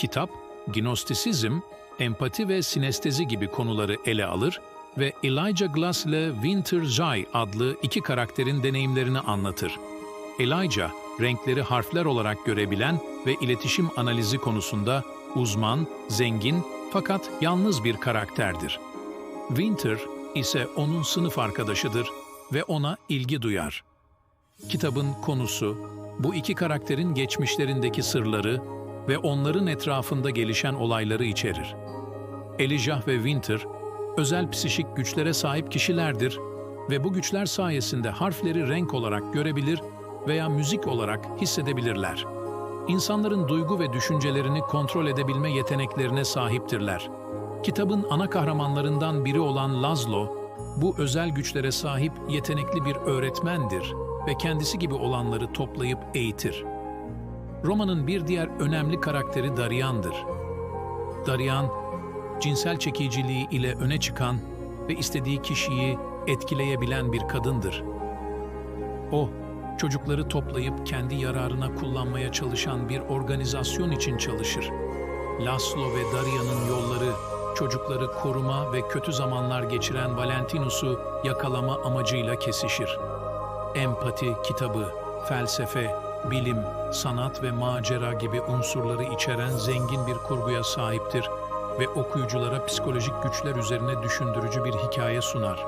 Kitap, gnostisizm, empati ve sinestezi gibi konuları ele alır ve Elijah Glass ile Winter Jai adlı iki karakterin deneyimlerini anlatır. Elijah, renkleri harfler olarak görebilen ve iletişim analizi konusunda uzman, zengin fakat yalnız bir karakterdir. Winter ise onun sınıf arkadaşıdır ve ona ilgi duyar. Kitabın konusu, bu iki karakterin geçmişlerindeki sırları ve onların etrafında gelişen olayları içerir. Elijah ve Winter, özel psişik güçlere sahip kişilerdir ve bu güçler sayesinde harfleri renk olarak görebilir veya müzik olarak hissedebilirler. İnsanların duygu ve düşüncelerini kontrol edebilme yeteneklerine sahiptirler. Kitabın ana kahramanlarından biri olan Laszlo, bu özel güçlere sahip yetenekli bir öğretmendir ve kendisi gibi olanları toplayıp eğitir. Romanın bir diğer önemli karakteri Darian'dır. Darian, cinsel çekiciliği ile öne çıkan ve istediği kişiyi etkileyebilen bir kadındır. O, çocukları toplayıp kendi yararına kullanmaya çalışan bir organizasyon için çalışır. Laszlo ve Darian'ın yolları, çocukları koruma ve kötü zamanlar geçiren Valentinus'u yakalama amacıyla kesişir. Empati kitabı, felsefe, bilim, sanat ve macera gibi unsurları içeren zengin bir kurguya sahiptir ve okuyuculara psikolojik güçler üzerine düşündürücü bir hikaye sunar.